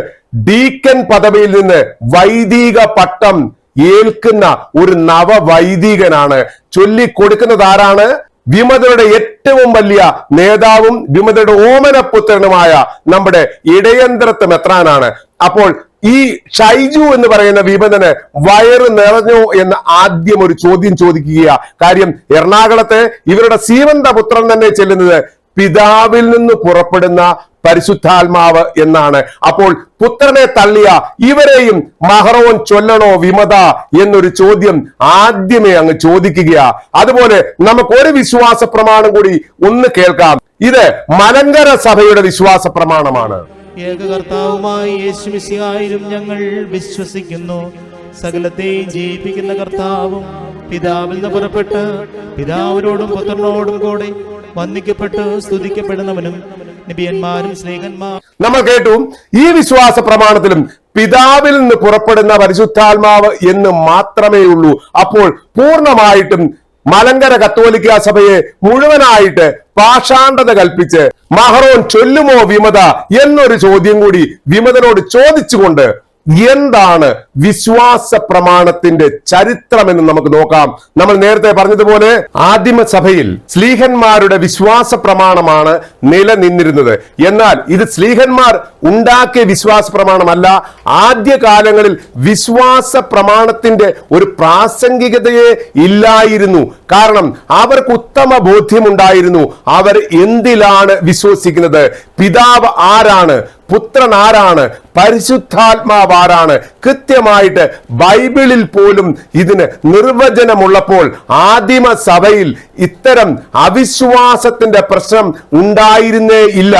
ഡീക്കൻ പദവിയിൽ നിന്ന് വൈദിക പട്ടം ഏൽക്കുന്ന ഒരു നവവൈദികനാണ്. ചൊല്ലിക്കൊടുക്കുന്നത് ആരാണ്? വിമതരുടെ ഏറ്റവും വലിയ നേതാവും വിമതരുടെ ഓമനപുത്രനുമായ നമ്മുടെ ഇടയന്ത്രത്ത് മെത്രാനാണ്. അപ്പോൾ ഈ ഷൈജു എന്ന് പറയുന്ന വിമതന് വയറ് നിറഞ്ഞു എന്ന് ആദ്യം ഒരു ചോദ്യം ചോദിക്കുക. കാര്യം എറണാകുളത്തെ ഇവരുടെ സീമന്ത പുത്രൻ തന്നെ ചെല്ലുന്നത് പിതാവിൽ നിന്ന് പുറപ്പെടുന്ന പരിശുദ്ധാത്മാവ് എന്നാണ്. അപ്പോൾ പുത്രനെ തള്ളിയ ഇവരെയും മഹറോൻ ചൊല്ലണോ വിമത എന്നൊരു ചോദ്യം ആദ്യമേ അങ്ങ് ചോദിക്കുക അതുപോലെ നമുക്ക് ഒരു വിശ്വാസ പ്രമാണം കൂടി ഒന്ന് കേൾക്കാം. ഇത് മലങ്കര സഭയുടെ വിശ്വാസ പ്രമാണമാണ്. ഏകകർത്താവുമായി ഞങ്ങൾ വിശ്വസിക്കുന്നു. സകലത്തെയും ജയിപ്പിക്കുന്ന കർത്താവും പിതാവിൽ നിന്ന് പുറപ്പെട്ട് പിതാവിനോടും പുത്രനോടും കൂടെ വന്ദിക്കപ്പെട്ട് സ്തുതിക്കപ്പെടുന്നവനും നബിയന്മാരും സ്നേഹന്മാർ. നമ്മൾ കേട്ടു ഈ വിശ്വാസ പ്രമാണത്തിലും പിതാവിൽ നിന്ന് പുറപ്പെടുന്ന പരിശുദ്ധാത്മാവ് എന്ന് മാത്രമേ ഉള്ളൂ. അപ്പോൾ പൂർണമായിട്ടും മലങ്കര കത്തോലിക്ക സഭയെ മുഴുവനായിട്ട് പാഷാണ്ഡത കൽപ്പിച്ച് മഹറോൻ ചൊല്ലുമോ വിമത എന്നൊരു ചോദ്യം കൂടി വിമതനോട് ചോദിച്ചുകൊണ്ട് എന്താണ് വിശ്വാസ പ്രമാണത്തിന്റെ ചരിത്രം എന്ന് നമുക്ക് നോക്കാം. നമ്മൾ നേരത്തെ പറഞ്ഞതുപോലെ ആദിമ സഭയിൽ സ്ലീഹന്മാരുടെ വിശ്വാസ പ്രമാണമാണ് നിലനിന്നിരുന്നത്. എന്നാൽ ഇത് സ്ലീഹന്മാർ ഉണ്ടാക്കിയ വിശ്വാസ പ്രമാണമല്ല. ആദ്യ കാലങ്ങളിൽ വിശ്വാസ പ്രമാണത്തിന്റെ ഒരു പ്രാസംഗികതയെ ഇല്ലായിരുന്നു. കാരണം അവർക്ക് ഉത്തമ ബോധ്യമുണ്ടായിരുന്നു. അവർ എന്തിലാണ് വിശ്വസിക്കുന്നത്? പിതാവ് ആരാണ്? പുത്രൻ ആരാണ് പരിശുദ്ധാത്മാവ് ആരാണ് കൃത്യമായിട്ട് ബൈബിളിൽ പോലും ഇതിന് നിർവചനമുള്ളപ്പോൾ ആദിമ സഭയിൽ ഇത്തരം അവിശ്വാസത്തിന്റെ പ്രശ്നം ഉണ്ടായിരുന്നേ ഇല്ല.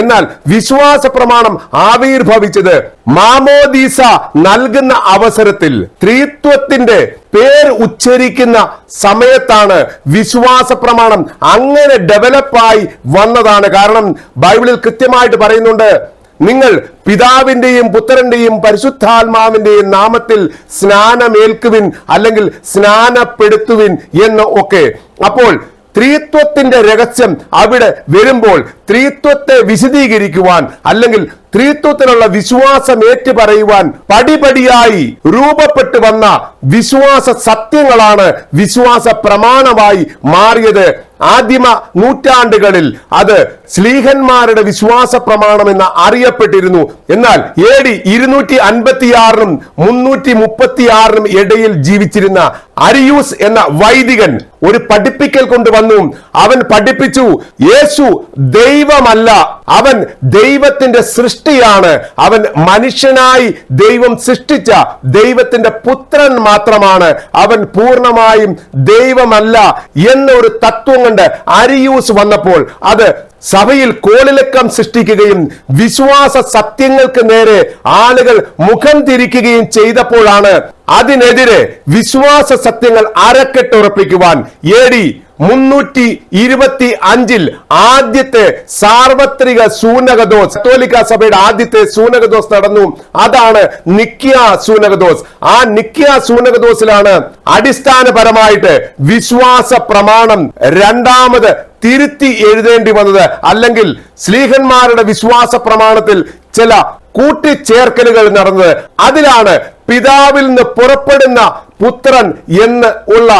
എന്നാൽ വിശ്വാസ പ്രമാണം ആവിർഭവിച്ചത് മാമോദീസ നൽകുന്ന അവസരത്തിൽ ത്രിത്വത്തിന്റെ പേർ ഉച്ചരിക്കുന്ന സമയത്താണ് വിശ്വാസ പ്രമാണം അങ്ങനെ ഡെവലപ്പായി വന്നതാണ്. കാരണം ബൈബിളിൽ കൃത്യമായിട്ട് പറയുന്നുണ്ട് നിങ്ങൾ പിതാവിന്റെയും പുത്രന്റെയും പരിശുദ്ധാത്മാവിന്റെയും നാമത്തിൽ സ്നാനമേൽക്കുവിൻ അല്ലെങ്കിൽ സ്നാനപ്പെടുത്തുവിൻ എന്ന് ഒക്കെ. അപ്പോൾ ത്രിത്വത്തിന്റെ രഹസ്യം അവിടെ വരുമ്പോൾ ത്രിത്വത്തെ വിശദീകരിക്കുവാൻ അല്ലെങ്കിൽ ത്രിത്വത്തിലുള്ള വിശ്വാസം ഏറ്റുപറയുവാൻ പടിപടിയായി രൂപപ്പെട്ടു വന്ന വിശ്വാസ സത്യങ്ങളാണ് വിശ്വാസ പ്രമാണമായി മാറിയത്. ആദിമ നൂറ്റാണ്ടുകളിൽ അത് സ്ലീഹന്മാരുടെ വിശ്വാസ പ്രമാണം എന്ന് അറിയപ്പെട്ടിരുന്നു. എന്നാൽ എ ഡി ഇരുന്നൂറ്റി അൻപത്തിയാറിനും മുന്നൂറ്റി മുപ്പത്തിയാറിനും ഇടയിൽ ജീവിച്ചിരുന്ന അരിയൂസ് എന്ന വൈദികൻ ഒരു പഠിപ്പിക്കൽ കൊണ്ടുവന്നു. അവൻ പഠിപ്പിച്ചു. യേശു ദൈവമല്ല. അവൻ ദൈവത്തിന്റെ സൃഷ്ടിയാണ്. അവൻ മനുഷ്യനായി ദൈവം സൃഷ്ടിച്ച ദൈവത്തിന്റെ പുത്രൻ മാത്രമാണ്. അവൻ പൂർണമായും ദൈവമല്ല എന്നൊരു തത്വം കൊണ്ട് അരിയൂസ് വന്നപ്പോൾ അത് സഭയിൽ കോളിളക്കം സൃഷ്ടിക്കുകയും വിശ്വാസ സത്യങ്ങൾക്ക് നേരെ ആളുകൾ മുഖം തിരിക്കുകയും ചെയ്തപ്പോഴാണ് അതിനെതിരെ വിശ്വാസ സത്യങ്ങൾ അരക്കെട്ടുറപ്പിക്കുവാൻ എ ഡി മുന്നൂറ്റി ഇരുപത്തി അഞ്ചിൽ ആദ്യത്തെ സാർവത്രിക സൂനകദോസ് കത്തോലിക്ക സഭയുടെ ആദ്യത്തെ സൂനകദോസ് നടന്നു. അതാണ് നിക്കിയ സൂനകദോസ് ആ നിക്കിയ സൂനകദോസിലാണ് അടിസ്ഥാനപരമായിട്ട് വിശ്വാസ പ്രമാണം രണ്ടാമത് തിരുത്തി എഴുതേണ്ടി വന്നത്. അല്ലെങ്കിൽ സ്ലീഹന്മാരുടെ വിശ്വാസ പ്രമാണത്തിൽ ചില കൂട്ടിച്ചേർക്കലുകൾ നടന്നത്. അതിലാണ് പിതാവിൽ നിന്ന് പുറപ്പെടുന്ന പുത്രൻ എന്ന് ഉള്ള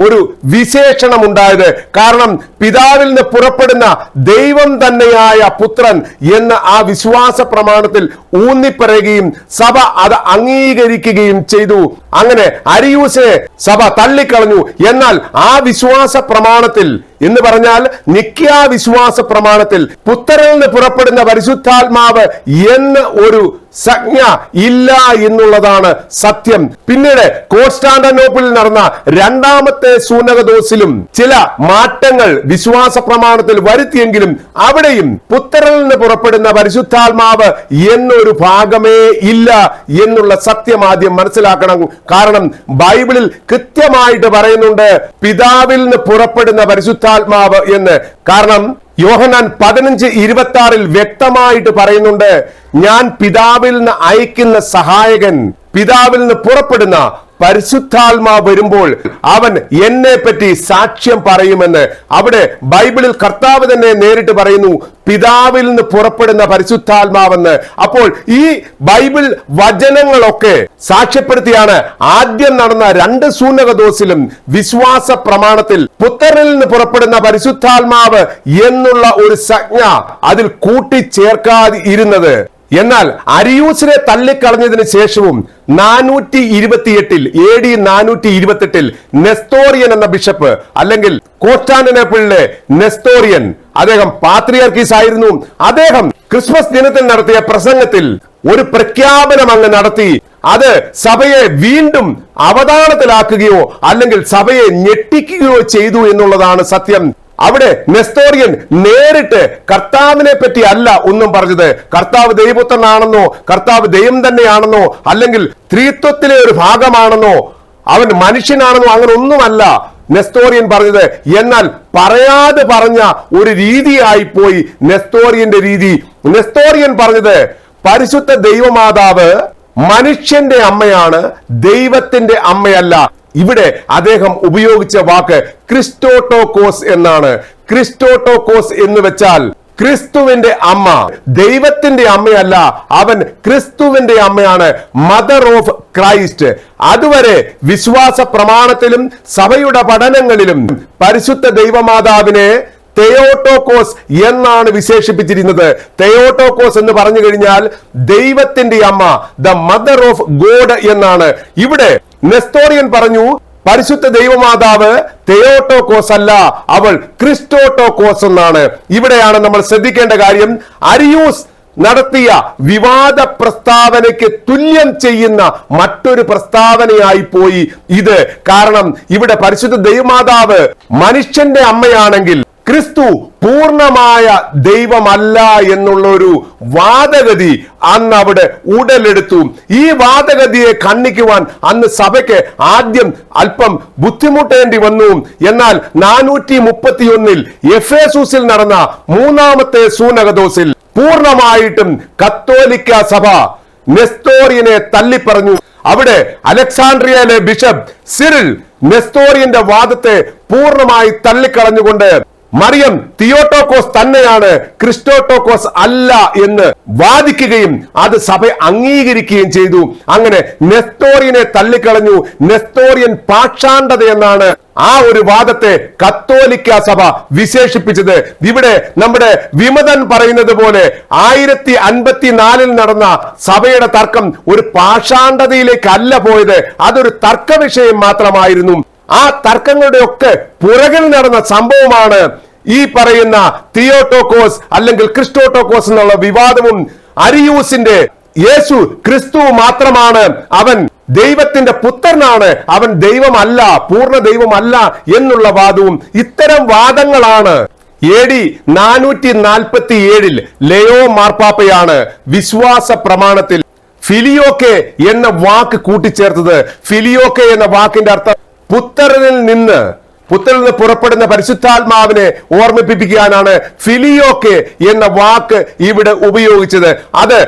ഒരു വിശേഷണം ഉണ്ടായത് കാരണം പിതാവിൽ നിന്ന് പുറപ്പെടുന്ന ദൈവം തന്നെയായ പുത്രൻ എന്ന ആ വിശ്വാസ പ്രമാണത്തിൽ ഊന്നിപ്പറയുകയും സഭ അത് അംഗീകരിക്കുകയും ചെയ്തു. അങ്ങനെ അരിയൂസിനെ സഭ തള്ളിക്കളഞ്ഞു. എന്നാൽ ആ വിശ്വാസ പ്രമാണത്തിൽ എന്ന് പറഞ്ഞാൽ നിത്യാവിശ്വാസ പ്രമാണത്തിൽ പുത്രനിൽ നിന്ന് പുറപ്പെടുന്ന പരിശുദ്ധാത്മാവ് എന്ന് ഒരു സംജ്ഞ ഇല്ല എന്നുള്ളതാണ് സത്യം. പിന്നീട് കോൺസ്റ്റാന്റനോപ്പിളിൽ നടന്ന രണ്ടാമത്തെ സൂനകദോസിലും ചില മാറ്റങ്ങൾ വിശ്വാസ പ്രമാണത്തിൽ വരുത്തിയെങ്കിലും അവിടെയും പുത്രനിൽ നിന്ന് പുറപ്പെടുന്ന പരിശുദ്ധാത്മാവ് എന്നൊരു ഭാഗമേ ഇല്ല എന്നുള്ള സത്യം ആദ്യം മനസ്സിലാക്കണം. കാരണം ബൈബിളിൽ കൃത്യമായിട്ട് പറയുന്നുണ്ട് പിതാവിൽ നിന്ന് പുറപ്പെടുന്ന പരിശുദ്ധാത്മാവ് എന്ന്. കാരണം യോഹനാൻ പതിനഞ്ച് ഇരുപത്തി ആറിൽ വ്യക്തമായിട്ട് പറയുന്നുണ്ട് ഞാൻ പിതാവിൽ നിന്ന് അയക്കുന്ന സഹായകൻ പിതാവിൽ നിന്ന് പുറപ്പെടുന്ന പരിശുദ്ധാത്മാ വരുമ്പോൾ അവൻ എന്നെ പറ്റി സാക്ഷ്യം പറയുമെന്ന് അവിടെ ബൈബിളിൽ കർത്താവ് തന്നെ നേരിട്ട് പറയുന്നു പിതാവിൽ നിന്ന് പുറപ്പെടുന്ന പരിശുദ്ധാത്മാവെന്ന്. അപ്പോൾ ഈ ബൈബിൾ വചനങ്ങളൊക്കെ സാക്ഷ്യപ്പെടുത്തിയാണ് ആദ്യം നടന്ന രണ്ട് സൂനകദോസിലും വിശ്വാസ പ്രമാണത്തിൽ പുത്രനിൽ നിന്ന് പുറപ്പെടുന്ന പരിശുദ്ധാത്മാവ് എന്നുള്ള ഒരു സജ്ഞ അതിൽ കൂട്ടിച്ചേർക്കാതെ ഇരുന്നത് എന്നാൽ അരിയൂസിനെ തള്ളിക്കളഞ്ഞതിന് ശേഷവും നാനൂറ്റി ഇരുപത്തിയെട്ടിൽ എ ഡി നാനൂറ്റി ഇരുപത്തെട്ടിൽ നെസ്തോറിയൻ എന്ന ബിഷപ്പ് അല്ലെങ്കിൽ കോസ്റ്റാന്റിനോപ്പിളിലെ നെസ്തോറിയൻ അദ്ദേഹം പാത്രിയർക്കീസ് ആയിരുന്നു അദ്ദേഹം ക്രിസ്മസ് ദിനത്തിൽ നടത്തിയ പ്രസംഗത്തിൽ ഒരു പ്രഖ്യാപനം അങ്ങ് നടത്തി. അത് സഭയെ വീണ്ടും അവതാളത്തിലാക്കുകയോ അല്ലെങ്കിൽ സഭയെ ഞെട്ടിക്കുകയോ ചെയ്തു എന്നുള്ളതാണ് സത്യം. അവിടെ നെസ്തോറിയൻ നേരിട്ട് കർത്താവിനെ പറ്റി അല്ല ഒന്നും പറഞ്ഞത്. കർത്താവ് ദൈവപുത്രനാണെന്നോ കർത്താവ് ദൈവം തന്നെയാണെന്നോ അല്ലെങ്കിൽ ത്രിത്വത്തിലെ ഒരു ഭാഗമാണെന്നോ അവൻ മനുഷ്യനാണെന്നോ അങ്ങനെ ഒന്നുമല്ല നെസ്തോറിയൻ പറഞ്ഞത്. എന്നാൽ പറയാതെ പറഞ്ഞ ഒരു രീതിയായി പോയി നെസ്തോറിയന്റെ രീതി. നെസ്തോറിയൻ പറഞ്ഞത് പരിശുദ്ധ ദൈവമാതാവ് മനുഷ്യന്റെ അമ്മയാണ് ദൈവത്തിന്റെ അമ്മയല്ല. ഇവിടെ അദ്ദേഹം ഉപയോഗിച്ച വാക്ക് ക്രിസ്റ്റോട്ടോകോസ് എന്നാണ്. ക്രിസ്റ്റോട്ടോകോസ് എന്ന് വെച്ചാൽ ക്രിസ്തുവിന്റെ അമ്മ. ദൈവത്തിന്റെ അമ്മയല്ല അവൻ ക്രിസ്തുവിന്റെ അമ്മയാണ് മദർ ഓഫ് ക്രൈസ്റ്റ് അതുവരെ വിശ്വാസ പ്രമാണത്തിലും സഭയുടെ പഠനങ്ങളിലും പരിശുദ്ധ ദൈവമാതാവിനെ തെയോട്ടോക്കോസ് എന്നാണ് വിശേഷിപ്പിച്ചിരുന്നത്. തെയോട്ടോക്കോസ് എന്ന് പറഞ്ഞു കഴിഞ്ഞാൽ ദൈവത്തിന്റെ അമ്മ ദ മദർ ഓഫ് ഗോഡ് എന്നാണ്. ഇവിടെ നെസ്തോറിയൻ പറഞ്ഞു പരിശുദ്ധ ദൈവമാതാവ് തെയോട്ടോക്കോസ് അല്ല അവൾ ക്രിസ്റ്റോട്ടോക്കോസ് എന്നാണ്. ഇവിടെയാണ് നമ്മൾ ശ്രദ്ധിക്കേണ്ട കാര്യം. അരിയൂസ് നടത്തിയ വിവാദ പ്രസ്താവനയ്ക്ക് തുല്യം ചെയ്യുന്ന മറ്റൊരു പ്രസ്താവനയായി പോയി ഇത്. കാരണം ഇവിടെ പരിശുദ്ധ ദൈവമാതാവ് മനുഷ്യന്റെ അമ്മയാണെങ്കിൽ ക്രിസ്തു പൂർണമായ ദൈവമല്ല എന്നുള്ള ഒരു വാദഗതി അന്ന് അവിടെ ഉടലെടുത്തു. ഈ വാദഗതിയെ ഖണ്ഡിക്കുവാൻ അന്ന് സഭയ്ക്ക് ആദ്യം അല്പം ബുദ്ധിമുട്ടേണ്ടി വന്നു. എന്നാൽ നാനൂറ്റി മുപ്പത്തിയൊന്നിൽ എഫേസൂസിൽ നടന്ന മൂന്നാമത്തെ സൂനകദോസിൽ പൂർണമായിട്ടും കത്തോലിക്ക സഭ നെസ്തോറിയനെ തള്ളിപ്പറഞ്ഞു. അവിടെ അലക്സാണ്ട്രിയയിലെ ബിഷപ്പ് സിറിൽ നെസ്തോറിയന്റെ വാദത്തെ പൂർണമായി തള്ളിക്കളഞ്ഞുകൊണ്ട് മറിയം തിയോട്ടോക്കോസ് തന്നെയാണ് ക്രിസ്റ്റോട്ടോക്കോസ് അല്ല എന്ന് വാദിക്കുകയും അത് സഭ അംഗീകരിക്കുകയും ചെയ്തു. അങ്ങനെ നെസ്തോറിയനെ തള്ളിക്കളഞ്ഞു. നെസ്തോറിയൻ പാക്ഷാണ്ടത എന്നാണ് ആ ഒരു വാദത്തെ കത്തോലിക്ക സഭ വിശേഷിപ്പിച്ചത്. ഇവിടെ നമ്മുടെ വിമതൻ പറയുന്നത് പോലെ ആയിരത്തി അൻപത്തിനാലിൽ നടന്ന സഭയുടെ തർക്കം ഒരു പാഷാണ്ടതയിലേക്കല്ല പോയത്. അതൊരു തർക്ക വിഷയം മാത്രമായിരുന്നു. ആ തർക്കങ്ങളുടെ ഒക്കെ പുറകിൽ നടന്ന സംഭവമാണ് ഈ പറയുന്ന തിയോട്ടോക്കോസ് അല്ലെങ്കിൽ ക്രിസ്റ്റോട്ടോക്കോസ് എന്നുള്ള വിവാദവും അരിയൂസിന്റെ യേശു ക്രിസ്തു മാത്രമാണ്. അവൻ ദൈവത്തിന്റെ പുത്രനാണ്. അവൻ ദൈവമല്ല പൂർണ ദൈവമല്ല എന്നുള്ള വാദവും ഇത്തരം വാദങ്ങളാണ്. എ ഡി നാനൂറ്റി നാൽപ്പത്തി ഏഴിൽ ലയോ മാർപ്പാപ്പയാണ് വിശ്വാസ പ്രമാണത്തിൽ ഫിലിയോക്കെ എന്ന വാക്ക് കൂട്ടിച്ചേർത്തത്. ഫിലിയോക്കെ എന്ന വാക്കിന്റെ അർത്ഥം പുത്രനിൽ നിന്ന്. പുത്രനിൽ നിന്ന് പുറപ്പെടുന്ന പരിശുദ്ധാത്മാവിനെ ഓർമ്മിപ്പിക്കാനാണ് ഫിലിയോക്കെ എന്ന വാക്ക് ഇവിടെ ഉപയോഗിച്ചത്. അത്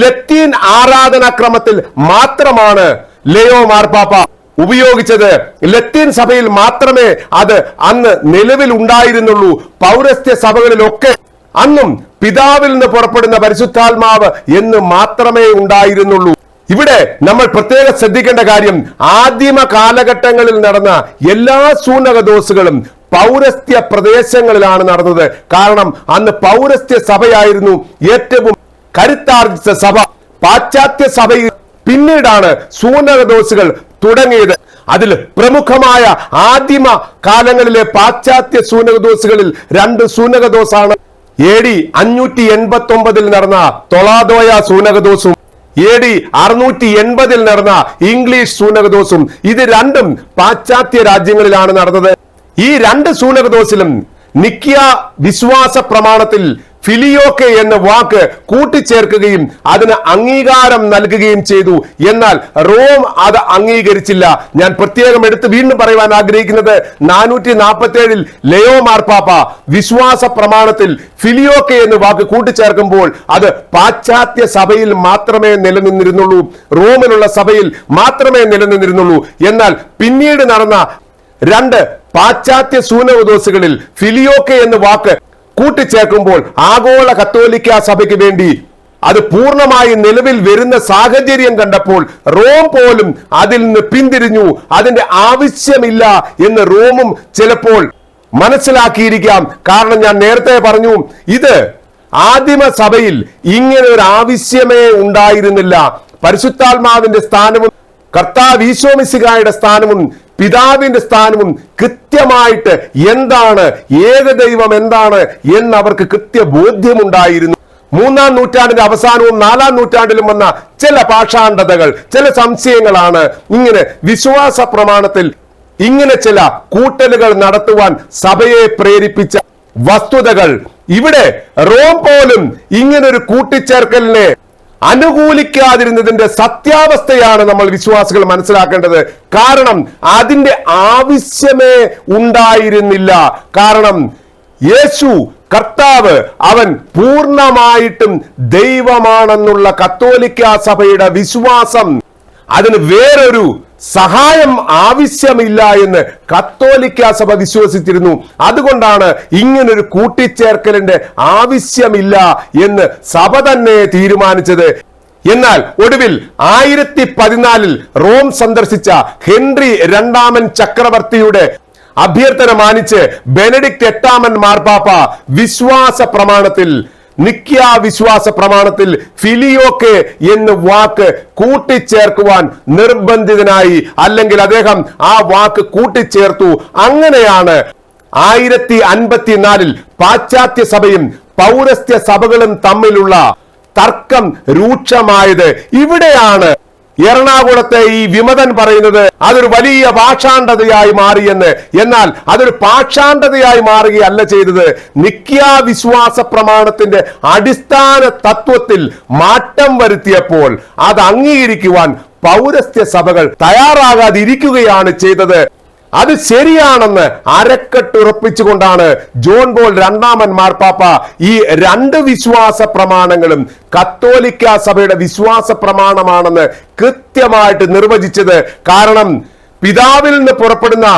ലത്തീൻ ആരാധനാക്രമത്തിൽ മാത്രമാണ് ലയോ മാർപ്പാപ്പ ഉപയോഗിച്ചത്. ലത്തീൻ സഭയിൽ മാത്രമേ അത് അന്ന് നിലവിൽ ഉണ്ടായിരുന്നുള്ളൂ. പൗരസ്ത്യ സഭകളിലൊക്കെ അന്നും പിതാവിൽ നിന്ന് പുറപ്പെടുന്ന പരിശുദ്ധാത്മാവ് എന്ന് മാത്രമേ ഉണ്ടായിരുന്നുള്ളൂ. ഇവിടെ നമ്മൾ പ്രത്യേകം ശ്രദ്ധിക്കേണ്ട കാര്യം ആദിമ കാലഘട്ടങ്ങളിൽ നടന്ന എല്ലാ സൂനകദോസുകളും പൗരസ്ത്യ പ്രദേശങ്ങളിലാണ് നടന്നത്. കാരണം അന്ന് പൗരസ്ത്യ സഭയായിരുന്നു ഏറ്റവും കരുത്താർജിച്ച സഭ. പാശ്ചാത്യ സഭയിൽ പിന്നീടാണ് സൂനകദോസുകൾ തുടങ്ങിയത്. അതിൽ പ്രമുഖമായ ആദിമ കാലങ്ങളിലെ പാശ്ചാത്യ സൂനകദോസുകളിൽ രണ്ട് സൂനകദോസാണ്. എ ഡി അഞ്ഞൂറ്റി എൺപത്തി ഒമ്പതിൽ നടന്ന തൊളാദോയ സൂനകദോസും എ ഡി അറുന്നൂറ്റി എൺപതിൽ നടന്ന ഇംഗ്ലീഷ് സൂനകദോസും ഇത് രണ്ടും പാശ്ചാത്യ രാജ്യങ്ങളിലാണ് നടന്നത്. ഈ രണ്ട് സൂനകദോസിലും നിക്കിയ വിശ്വാസ പ്രമാണത്തിൽ ഫിലിയോക്കെ എന്ന വാക്ക് കൂട്ടിച്ചേർക്കുകയും അതിന് അംഗീകാരം നൽകുകയും ചെയ്തു. എന്നാൽ റോം അത് അംഗീകരിച്ചില്ല. ഞാൻ പ്രത്യേകം എടുത്ത് വീണ്ടും പറയുവാൻ ആഗ്രഹിക്കുന്നത് നാനൂറ്റി നാൽപ്പത്തി ഏഴിൽ ലയോ മാർപ്പാപ്പ വിശ്വാസ പ്രമാണത്തിൽ ഫിലിയോക്കെ എന്ന വാക്ക് കൂട്ടിച്ചേർക്കുമ്പോൾ അത് പാശ്ചാത്യ സഭയിൽ മാത്രമേ നിലനിന്നിരുന്നുള്ളൂ. റോമിലുള്ള സഭയിൽ മാത്രമേ നിലനിന്നിരുന്നുള്ളൂ. എന്നാൽ പിന്നീട് നടന്ന രണ്ട് പാശ്ചാത്യ സൂനവദോസുകളിൽ ഫിലിയോക്കെ എന്ന വാക്ക് കൂട്ടിച്ചേർക്കുമ്പോൾ ആഗോള കത്തോലിക്ക സഭയ്ക്ക് വേണ്ടി അത് പൂർണമായി നിലവിൽ വരുന്ന സാഹചര്യം കണ്ടപ്പോൾ റോം പോലും അതിൽ നിന്ന് പിന്തിരിഞ്ഞു. അതിന്റെ ആവശ്യമില്ല എന്ന് റോമും ചിലപ്പോൾ മനസ്സിലാക്കിയിരിക്കാം. കാരണം ഞാൻ നേരത്തെ പറഞ്ഞു ഇത് ആദിമ സഭയിൽ ഇങ്ങനെ ഒരു ആവശ്യമേ ഉണ്ടായിരുന്നില്ല. പരിശുദ്ധാത്മാവിന്റെ സ്ഥാനവും കർത്താവ് ഈശോമിസികായുടെ സ്ഥാനവും പിതാവിന്റെ സ്ഥാനവും കൃത്യമായിട്ട് എന്താണ് ഏകദൈവം എന്താണ് എന്ന് അവർക്ക് കൃത്യ ബോധ്യമുണ്ടായിരുന്നു മൂന്നാം നൂറ്റാണ്ടിന്റെ അവസാനവും നാലാം നൂറ്റാണ്ടിലും വന്ന ചില പാഷാണ്ഡതകൾ ചില സംശയങ്ങളാണ് ഇങ്ങനെ വിശ്വാസ പ്രമാണത്തിൽ ഇങ്ങനെ ചില കൂട്ടലുകൾ നടത്തുവാൻ സഭയെ പ്രേരിപ്പിച്ച വസ്തുതകൾ. ഇവിടെ റോം പോലും ഇങ്ങനൊരു കൂട്ടിച്ചേർക്കലിനെ അനുകൂലിക്കാതിരുന്നതിന്റെ സത്യാവസ്ഥയാണ് നമ്മൾ വിശ്വാസികൾ മനസ്സിലാക്കേണ്ടത്. കാരണം അതിന്റെ ആവശ്യമേ ഉണ്ടായിരുന്നില്ല. കാരണം യേശു കർത്താവ് അവൻ പൂർണമായിട്ടും ദൈവമാണെന്നുള്ള കത്തോലിക്ക സഭയുടെ വിശ്വാസം അതിന് വേറൊരു സഹായം ആവശ്യമില്ല എന്ന് കത്തോലിക്ക സഭ വിശ്വസിച്ചിരുന്നു. അതുകൊണ്ടാണ് ഇങ്ങനൊരു കൂട്ടിച്ചേർക്കലിന്റെ ആവശ്യമില്ല എന്ന് സഭ തന്നെ തീരുമാനിച്ചത്. എന്നാൽ ഒടുവിൽ ആയിരത്തി പതിനാലിൽ റോം സന്ദർശിച്ച ഹെൻറി രണ്ടാമൻ ചക്രവർത്തിയുടെ അഭ്യർത്ഥന മാനിച്ച് ബെനഡിക്ട് എട്ടാമൻ മാർപ്പാപ്പ വിശ്വാസ പ്രമാണത്തിൽ നിക്യ വിശ്വാസ പ്രമാണത്തിൽ ഫിലിയോക്കെ എന്ന് വാക്ക് കൂട്ടിച്ചേർക്കുവാൻ നിർബന്ധിതനായി അല്ലെങ്കിൽ അദ്ദേഹം ആ വാക്ക് കൂട്ടിച്ചേർത്തു. അങ്ങനെയാണ് ആയിരത്തി അൻപത്തിനാലിൽ പാശ്ചാത്യ സഭയും പൗരസ്ത്യ സഭകളും തമ്മിലുള്ള തർക്കം രൂക്ഷമായത്. ഇവിടെയാണ് എറണാകുളത്തെ ഈ വിമതൻ പറയുന്നത് അതൊരു വലിയ പാഷാണ്ഡതയായി മാറിയെന്ന്. എന്നാൽ അതൊരു പാഷാണ്ഡതയായി മാറുകയല്ല ചെയ്തത്. നിക്യ വിശ്വാസ പ്രമാണത്തിന്റെ അടിസ്ഥാന തത്വത്തിൽ മാറ്റം വരുത്തിയപ്പോൾ അത് അംഗീകരിക്കുവാൻ പൗരസ്ത്യ സഭകൾ തയ്യാറാകാതിരിക്കുകയാണ് ചെയ്തത്. അത് ശരിയാണെന്ന് അരക്കെട്ടുറപ്പിച്ചുകൊണ്ടാണ് ജോൺ ബോൾ രണ്ടാമൻ മാർപ്പാപ്പ ഈ രണ്ട് വിശ്വാസ പ്രമാണങ്ങളും കത്തോലിക്ക സഭയുടെ വിശ്വാസ പ്രമാണമാണെന്ന് കൃത്യമായിട്ട് നിർവചിച്ചത്. കാരണം പിതാവിൽ നിന്ന് പുറപ്പെടുന്ന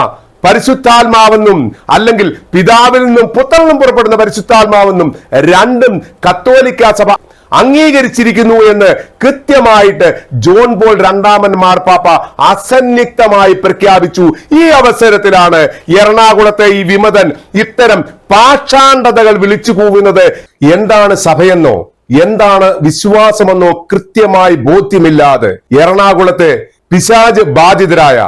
പരിശുദ്ധാത്മാവെന്നും അല്ലെങ്കിൽ പിതാവിൽ നിന്നും പുത്രനും പുറപ്പെടുന്ന പരിശുദ്ധാത്മാവെന്നും രണ്ടും കത്തോലിക്ക സഭ അംഗീകരിച്ചിരിക്കുന്നു എന്ന് കൃത്യമായിട്ട് ജോൺ പോൾ രണ്ടാമൻ മാർപ്പാപ്പ അസന്നിഗ്ധമായി പ്രഖ്യാപിച്ചു. ഈ അവസരത്തിലാണ് എറണാകുളത്തെ ഈ വിമതൻ ഇത്തരം പാഷാണ്ഡതകൾ വിളിച്ചു കൂവുന്നത്. എന്താണ് സഭയെന്നോ എന്താണ് വിശ്വാസമെന്നോ കൃത്യമായി ബോധ്യമില്ലാതെ എറണാകുളത്തെ പിശാജ് ബാധിതരായ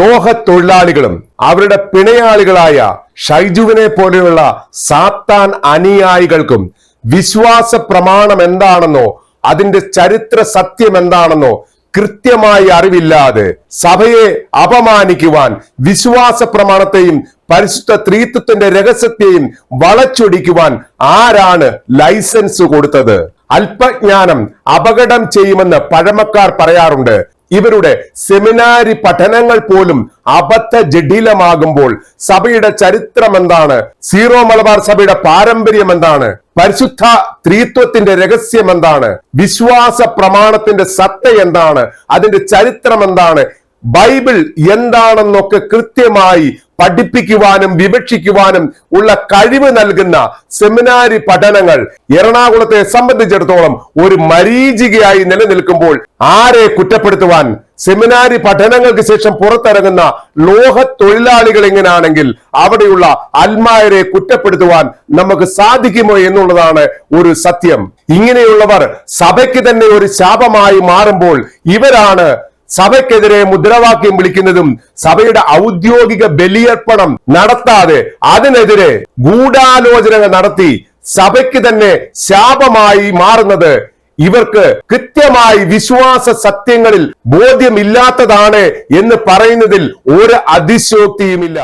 ലോഹ തൊഴിലാളികളും അവരുടെ പിണയാളികളായ ഷൈജുവിനെ പോലെയുള്ള സാത്താൻ അനുയായികൾക്കും വിശ്വാസ പ്രമാണം എന്താണെന്നോ അതിന്റെ ചരിത്ര സത്യം എന്താണെന്നോ കൃത്യമായി അറിവില്ലാതെ സഭയെ അപമാനിക്കുവാൻ വിശ്വാസ പ്രമാണത്തെയും പരിശുദ്ധ ത്രീത്വത്തിന്റെ രഹസ്യത്തെയും വളച്ചൊടിക്കുവാൻ ആരാണ് ലൈസൻസ് കൊടുത്തത്? അല്പജ്ഞാനം അപകടം ചെയ്യുമെന്ന് പഴമക്കാർ പറയാറുണ്ട്. ഇവരുടെ സെമിനാരി പഠനങ്ങൾ പോലും അബദ്ധ ജഡിലമാകുമ്പോൾ സഭയുടെ ചരിത്രം എന്താണ് സീറോ മലബാർ സഭയുടെ പാരമ്പര്യം എന്താണ്? പരിശുദ്ധ ത്രീത്വത്തിന്റെ രഹസ്യം എന്താണ്? വിശ്വാസ പ്രമാണത്തിന്റെ സത്ത എന്താണ്? അതിന്റെ ചരിത്രം എന്താണ്? ബൈബിൾ എന്താണെന്നൊക്കെ കൃത്യമായി പഠിപ്പിക്കുവാനും വിവക്ഷിക്കുവാനും ഉള്ള കഴിവ് നൽകുന്ന സെമിനാരി പഠനങ്ങൾ എറണാകുളത്തെ സംബന്ധിച്ചിടത്തോളം ഒരു മരീചികയായി നിലനിൽക്കുമ്പോൾ ആരെ കുറ്റപ്പെടുത്തുവാൻ സെമിനാരി പഠനങ്ങൾക്ക് ശേഷം പുറത്തിറങ്ങുന്ന ലോഹ തൊഴിലാളികൾ എങ്ങനെയാണെങ്കിൽ അവിടെയുള്ള അൽമായരെ കുറ്റപ്പെടുത്തുവാൻ നമുക്ക് സാധിക്കുമോ എന്നുള്ളതാണ് ഒരു സത്യം. ഇങ്ങനെയുള്ളവർ സഭയ്ക്ക് തന്നെ ഒരു ശാപമായി മാറുമ്പോൾ ഇവരാണ് സഭയ്ക്കെതിരെ മുദ്രാവാക്യം വിളിക്കുന്നതും സഭയുടെ ഔദ്യോഗിക ബലിയർപ്പണം നടത്താതെ അതിനെതിരെ ഗൂഢാലോചനകൾ നടത്തി സഭയ്ക്ക് തന്നെ ശാപമായി മാറുന്നത് ഇവർക്ക് കൃത്യമായി വിശ്വാസ സത്യങ്ങളിൽ ബോധ്യമില്ലാത്തതാണ് എന്ന് പറയുന്നതിൽ ഒരു അതിശോക്തിയുമില്ല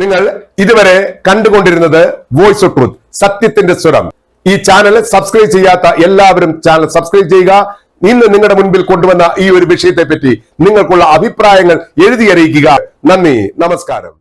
നിങ്ങൾ ഇതുവരെ കണ്ടുകൊണ്ടിരുന്നത് വോയിസ് ഓഫ് ട്രൂത്ത് സത്യത്തിന്റെ സ്വരം. ഈ ചാനൽ സബ്സ്ക്രൈബ് ചെയ്യാത്ത എല്ലാവരും ചാനൽ സബ്സ്ക്രൈബ് ചെയ്യുക. ഇന്ന് നിങ്ങളുടെ മുൻപിൽ കൊണ്ടുവന്ന ഈ ഒരു വിഷയത്തെ പറ്റി നിങ്ങൾക്കുള്ള അഭിപ്രായങ്ങൾ എഴുതി അറിയിക്കുക. നന്ദി നമസ്കാരം.